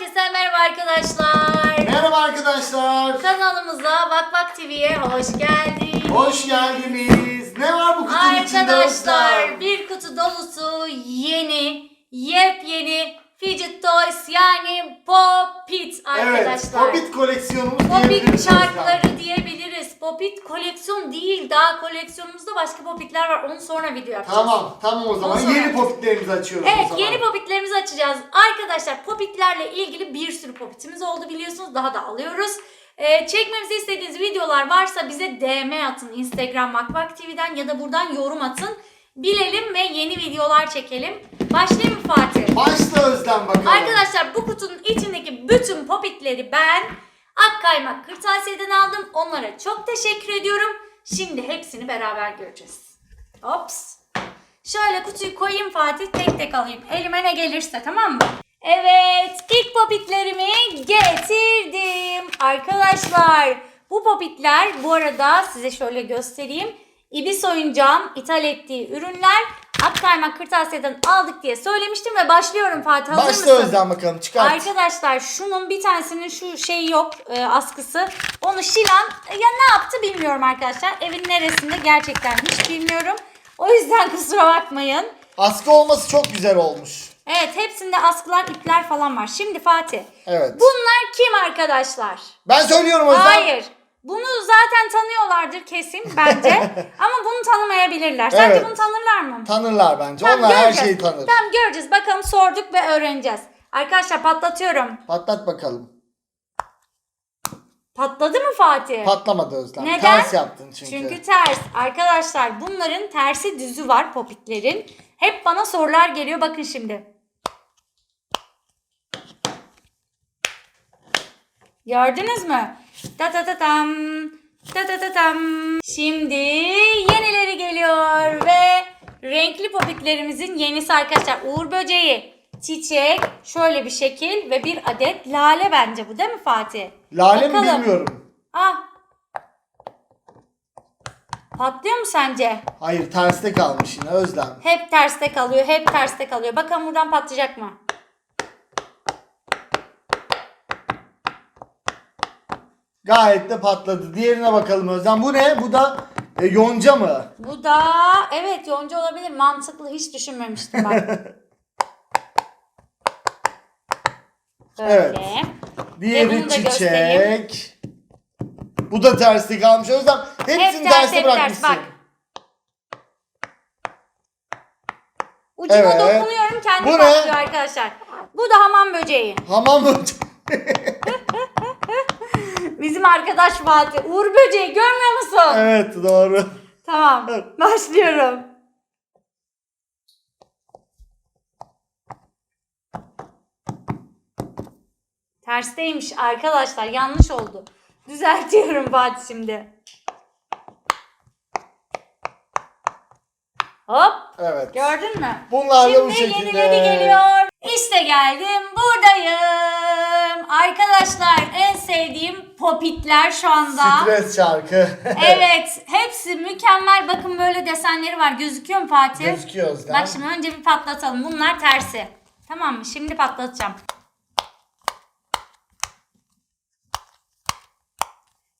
Herkese merhaba arkadaşlar. Merhaba arkadaşlar. Kanalımıza Vak Vak TV'ye hoş geldiniz. Hoş geldiniz. Ne var bu kutunun içinde Arkadaşlar bir kutu dolusu yeni, yepyeni fidget toys yani Popit arkadaşlar. Evet, Hobbit koleksiyonumuz Popit diyebiliriz diyebiliriz. Popit koleksiyon değil daha koleksiyonumuzda başka popitler var onu sonra video yapacağız. Tamam, tamam o zaman. Sonra- Yeni popitlerimizi açıyoruz o Evet zaman. yeni popitlerimizi açacağız. Arkadaşlar popitlerle ilgili bir sürü popitimiz oldu biliyorsunuz. Daha da alıyoruz. Ee, çekmemizi istediğiniz videolar varsa bize DM atın. Instagram Makbak TV'den ya da buradan yorum atın. Bilelim ve yeni videolar çekelim. Başlayayım mı Fatih? Başla Özlem bakalım. Arkadaşlar bu kutunun içindeki bütün popitleri ben Akkaymak Kırtasiye'den aldım. Onlara çok teşekkür ediyorum. Şimdi hepsini beraber göreceğiz. Ops. Şöyle kutuyu koyayım Fatih tek tek alayım. Elime ne gelirse tamam mı? Evet ilk popitlerimi getirdim. Arkadaşlar bu popitler bu arada size şöyle göstereyim. İbis oyuncağın ithal ettiği ürünler Akkaymak Kırtasiye'den aldık diye söylemiştim ve başlıyorum Fatih hazır Başla mısın? Özlem bakalım çıkart. Arkadaşlar şunun bir tanesinin şu şeyi yok e, askısı. Onu Şilan e, ya ne yaptı bilmiyorum arkadaşlar. Evin neresinde gerçekten hiç bilmiyorum. O yüzden kusura bakmayın. Askı olması çok güzel olmuş. Evet hepsinde askılar ipler falan var. Şimdi Fatih. Evet. Bunlar kim arkadaşlar? Ben söylüyorum Özlem. Hayır. Bunu zaten tanıyorlardır kesin bence. Ama bunu tanımayabilirler. Sence Evet. bunu tanırlar mı? Tanırlar bence. Tamam, Onlar her göreceğiz. şeyi tanır. Tamam göreceğiz. Bakalım sorduk ve öğreneceğiz. Arkadaşlar patlatıyorum. Patlat bakalım. Patladı mı Fatih? Patlamadı Özlem. Neden? Ters yaptın çünkü. Çünkü ters. Arkadaşlar bunların tersi düzü var popitlerin. Hep bana sorular geliyor. Bakın şimdi. Gördünüz mü? Ta ta ta tam. Ta ta ta tam. Şimdi yenileri geliyor ve renkli popitlerimizin yenisi arkadaşlar. Uğur böceği, çiçek, şöyle bir şekil ve bir adet lale bence bu değil mi Fatih? Lale mi Bakalım. bilmiyorum. Ah. Patlıyor mu sence? Hayır terste kalmış yine Özlem. Hep terste kalıyor, hep terste kalıyor. Bakalım buradan patlayacak mı? Gayet de patladı. Diğerine bakalım Özlem. Bu ne? Bu da e, yonca mı? Bu da evet yonca olabilir. Mantıklı hiç düşünmemiştim ben. Böyle. Evet. Ve Diğeri Diğeri bunu da göstereyim. çiçek. Bu da terste kalmış. Özlem hepsini Hep ters, terste hep ters. bırakmışsın. Bak. Ucuna Evet. dokunuyorum kendi Bu ne? patlıyor arkadaşlar. Bu da hamam böceği. Hamam mı? Bizim arkadaş Fatih. Uğur böceği görmüyor musun? evet doğru. Tamam. Başlıyorum. Tersteymiş arkadaşlar. Yanlış oldu. Düzeltiyorum Fatih şimdi. Hop. Evet. Gördün mü? Bunlar da bu Şimdi şekilde. yenileri geliyor. İşte geldim. Arkadaşlar en sevdiğim popitler şu anda. Stres şarkı. Evet, hepsi mükemmel. Bakın böyle desenleri var. Gözüküyor mu Fatih? Gözüküyor Özlem. Bak şimdi önce bir patlatalım. Bunlar tersi. Tamam mı? Şimdi patlatacağım.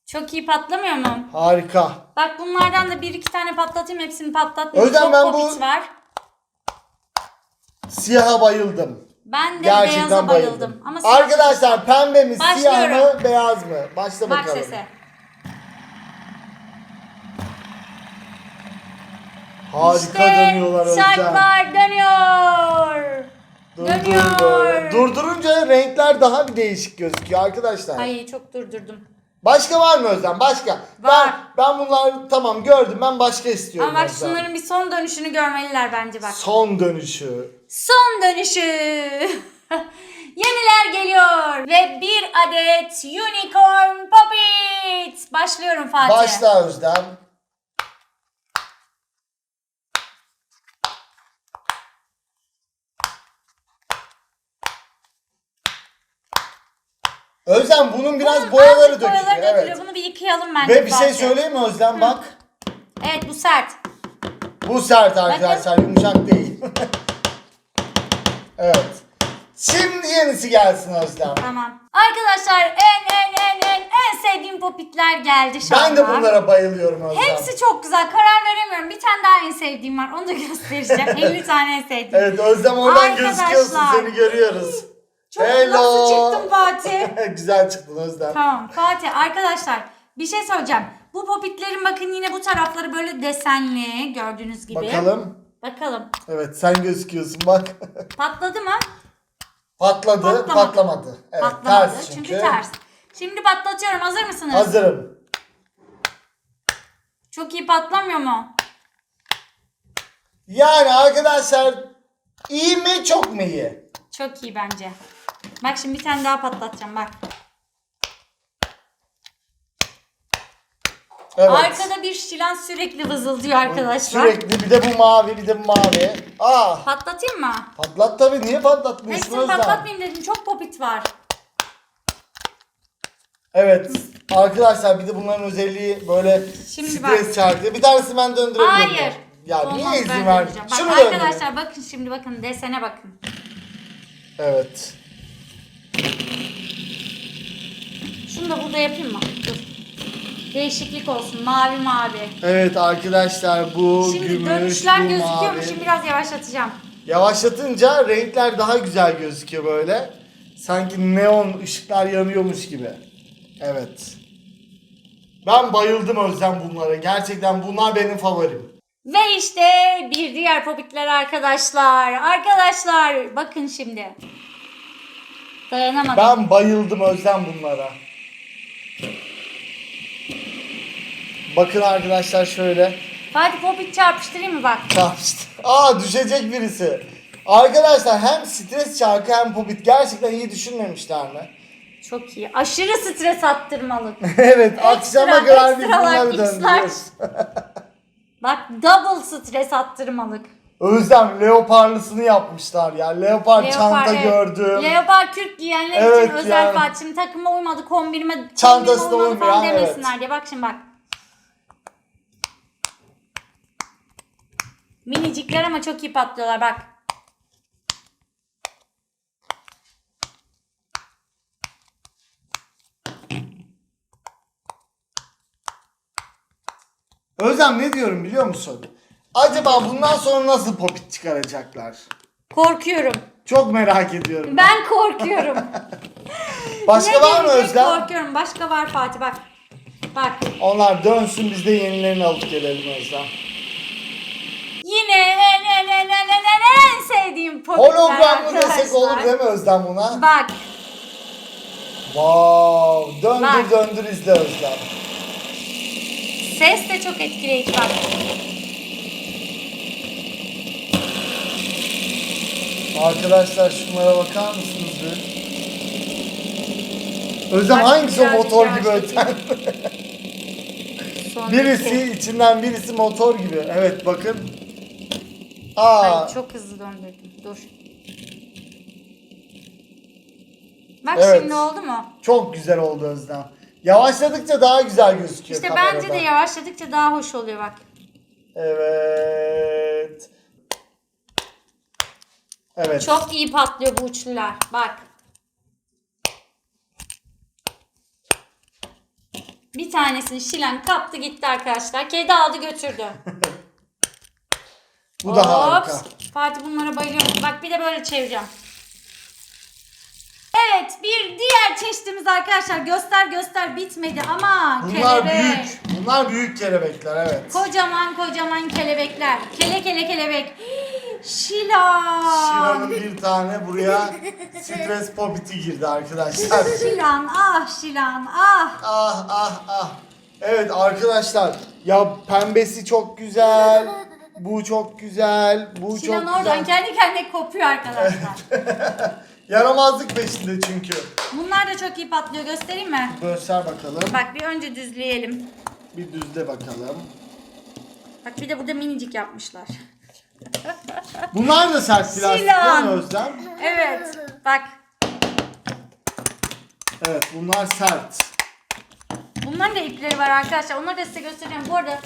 Çok iyi patlamıyor mu? Harika. Bak bunlardan da bir iki tane patlatayım. Hepsini patlatmayayım. Özlem, Çok ben bu- popit var. Siyaha bayıldım. Ben de Gerçekten beyaza bayıldım. bayıldım. Ama siyah- Arkadaşlar pembe mi, siyah Başlıyorum. mı, beyaz mı? Başla Bak bakalım. sese. Harika dönüyorlar Özlem. çarklar dönüyor. Dönüyor. Durdurunca renkler daha bir değişik gözüküyor arkadaşlar. Ay çok durdurdum. Başka var mı Özlem? Başka. Var. Ben, ben bunları tamam gördüm. Ben başka istiyorum Ama bak Özlem. şunların bir son dönüşünü görmeliler bence bak. Son dönüşü. Son dönüşü. Yeniler geliyor ve bir adet unicorn popit. Başlıyorum Fatih. Başla Özlem. Özlem bunun biraz Bunun boyaları azıcık dökülüyor. boyaları Evet. dökülüyor. Bunu bir yıkayalım bence Ve bir şey Fatih. söyleyeyim mi Özlem bak. Evet bu sert. Bu sert arkadaşlar yumuşak değil. evet. Şimdi yenisi gelsin Özlem. Tamam. Arkadaşlar en en en en en sevdiğim popitler geldi şu Ben anda. de bunlara bayılıyorum Özlem. Hepsi çok güzel. Karar veremiyorum. Bir tane daha en sevdiğim var. Onu da göstereceğim. 50 tane en sevdiğim. Evet Özlem oradan Arkadaşlar. gözüküyorsun seni görüyoruz. Çok Hello. nasıl çıktım Fatih? Güzel çıktın Özlem. Tamam Fatih arkadaşlar bir şey söyleyeceğim. Bu popitlerin bakın yine bu tarafları böyle desenli gördüğünüz gibi. Bakalım. Bakalım. Evet sen gözüküyorsun bak. Patladı mı? Patladı, Patlamadı. patlamadı. Evet, Patlamadı. ters çünkü. çünkü. ters. Şimdi patlatıyorum. Hazır mısınız? Hazırım. Çok iyi patlamıyor mu? Yani arkadaşlar iyi mi çok mu iyi? Çok iyi bence. Bak şimdi bir tane daha patlatacağım bak. Evet. Arkada bir şilan sürekli vızıldıyor arkadaşlar. Sürekli bir de bu mavi bir de bu mavi. Aa Patlatayım mı? patlat tabii niye patlatmıyorsun Hepsini Özlem? patlatmayayım dedim. Çok popit var. Evet. Arkadaşlar bir de bunların özelliği böyle Şimdi stres bak. çarkı. Bir tanesini ben döndürebilirim. Hayır. Ya Olmaz, niye izin ver? döneceğim. Bak Şunu döndürün. arkadaşlar bakın şimdi bakın desene bakın. Evet. Şunu da burada yapayım mı? Dur. Değişiklik olsun. Mavi mavi. Evet arkadaşlar bu Şimdi gümüş, dönüşler bu gözüküyor mu? mavi. Şimdi biraz yavaşlatacağım. Yavaşlatınca renkler daha güzel gözüküyor böyle. Sanki neon ışıklar yanıyormuş gibi. Evet. Ben bayıldım Özlem bunlara. Gerçekten bunlar benim favorim. Ve işte bir diğer popitler arkadaşlar. Arkadaşlar bakın şimdi. Dayanamadım. Ben bayıldım Özlem bunlara. Bakın arkadaşlar şöyle. Fatih popit çarpıştırayım mı bak? Çarpıştı. Aa düşecek birisi. Arkadaşlar hem stres çarkı hem popit gerçekten iyi düşünmemişler mi? Çok iyi. Aşırı stres attırmalı. evet akşama Ekstra, kadar biz ekstralar, bunları döndürüyoruz. Bak double stres attırmalık. Özlem leoparlısını yapmışlar ya. Leopar, çanta evet. gördüm. Leopar kürk giyenler Evet, için özel yani. Şimdi takıma uymadı, kombinime, Çantasına kombinime uymadı falan uymayan, evet. demesinler diye. Bak şimdi bak. Minicikler ama çok iyi patlıyorlar bak. Özlem ne diyorum biliyor musun? Acaba bundan sonra nasıl popit çıkaracaklar? Korkuyorum. Çok merak ediyorum. Ben korkuyorum. Başka ne var mı gelecek Özlem? korkuyorum. Başka var Fatih bak. Bak. Onlar dönsün biz de yenilerini alıp gelelim Özlem. Yine en en en en en en, en sevdiğim popitler Hologramlı desek arkadaşlar. olur değil mi Özlem buna? Bak. Wow. Döndür Bak. döndür izle Özlem. Ses de çok etkileyici bak. Arkadaşlar şunlara bakar mısınız bir? Özlem hangisi o motor gibi yavaşlatayım. öten? Sonraki- birisi içinden birisi motor gibi. Evet bakın. Aa, Ay çok hızlı döndürdüm. Dur. Bak Evet. şimdi oldu mu? çok güzel oldu Özlem. Yavaşladıkça daha güzel gözüküyor İşte kamerada. bence de yavaşladıkça daha hoş oluyor bak. Evet. Evet. Çok iyi patlıyor bu uçlular. Bak. Bir tanesini Şilen kaptı gitti arkadaşlar. Kedi aldı götürdü. Bu da harika. Fatih bunlara bayılıyorum. Bak bir de böyle çevireceğim. Evet bir diğer çeşitimiz arkadaşlar göster göster bitmedi ama Bunlar kelebek. büyük. Bunlar büyük kelebekler evet. Kocaman kocaman kelebekler. Kele kele kelebek. Şilan. Şilan'ın bir tane buraya stres popiti girdi arkadaşlar. Şilan ah Şilan ah. ah ah ah. Evet arkadaşlar ya pembesi çok güzel. Bu çok güzel. Bu Şilan çok oradan güzel. kendi kendine kopuyor arkadaşlar. Yaramazlık peşinde çünkü. Bunlar da çok iyi patlıyor göstereyim mi? Göster bakalım. Bak bir önce düzleyelim. Bir düzle bakalım. Bak bir de burada minicik yapmışlar. Bunlar da sert plastik değil Şilan. mi Özlem? Evet bak Evet bunlar sert. Bunların da ipleri var arkadaşlar. Onları da size göstereceğim. Bu arada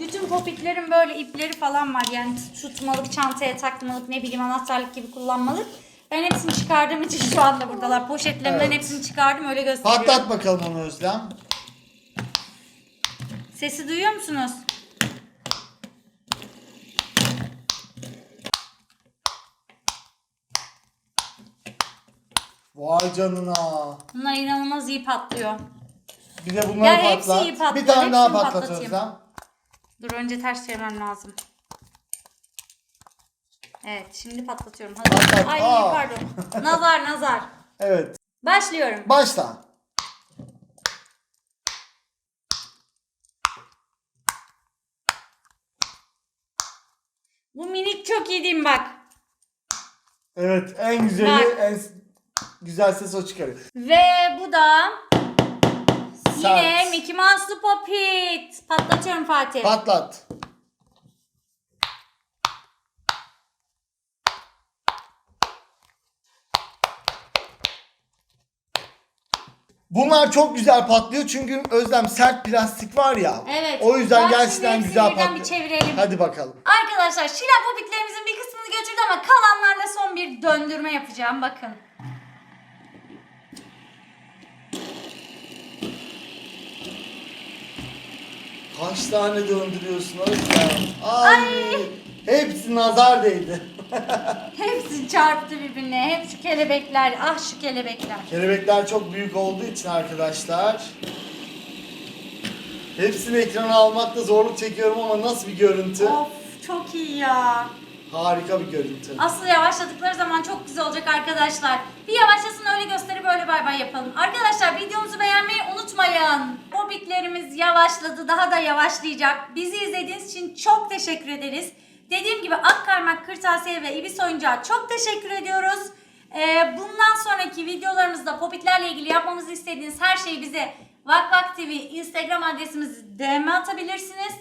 bütün popitlerin böyle ipleri falan var. Yani tutmalık, çantaya takmalık, ne bileyim anahtarlık gibi kullanmalık. Ben hepsini çıkardığım için şu anda buradalar. Poşetlerimden Evet. hepsini çıkardım öyle gösteriyorum. Patlat bakalım onu Özlem. Sesi duyuyor musunuz? Vay canına. Bunlar inanılmaz iyi patlıyor. Bir de bunları Ya hepsi patlat. iyi patlıyor, Bir tane daha hepsini patlat patlatayım. Özlem. Dur önce ters çevirmem lazım. Evet şimdi patlatıyorum. Hazır. Patlat. Ay Aa. pardon. nazar nazar. Evet. Başlıyorum. Başla. Bu minik çok iyi değil mi bak. Evet en güzeli Bak. en güzel ses o çıkarıyor. Ve bu da yine Sert. Mickey Mouse'lu Popit. Patlatıyorum Fatih. Patlat. Bunlar çok güzel patlıyor çünkü Özlem sert plastik var ya. Evet. O yüzden Ben şimdi gerçekten hepsini güzel birden bir patlıyor. çevirelim. Hadi bakalım. Arkadaşlar Şila Popitlerimizin bir kısmını götürdü ama kalanlarla son bir döndürme yapacağım. Bakın. Kaç tane döndürüyorsun Özlem? Ay. Hepsi nazar değdi. Hepsi çarptı birbirine. Hep şu kelebekler. Ah şu kelebekler. Kelebekler çok büyük olduğu için arkadaşlar. Hepsini ekrana almakta zorluk çekiyorum ama nasıl bir görüntü? Of çok iyi ya. Harika bir görüntü. Aslı yavaşladıkları zaman çok güzel olacak arkadaşlar. Bir yavaşlasın öyle gösterip böyle bay bay yapalım. Arkadaşlar videomuzu beğenmeyi unutmayın. Hobbitlerimiz yavaşladı daha da yavaşlayacak. Bizi izlediğiniz için çok teşekkür ederiz. Dediğim gibi Akkaymak Kırtasiye ve İbis Oyuncağı çok teşekkür ediyoruz. Ee, bundan sonraki videolarımızda Hobbitlerle ilgili yapmamızı istediğiniz her şeyi bize Vakvak TV Instagram adresimizi DM atabilirsiniz.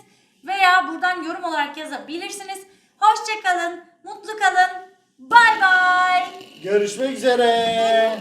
Veya buradan yorum olarak yazabilirsiniz. Hoşçakalın, mutlu kalın. Bay bay. Görüşmek üzere.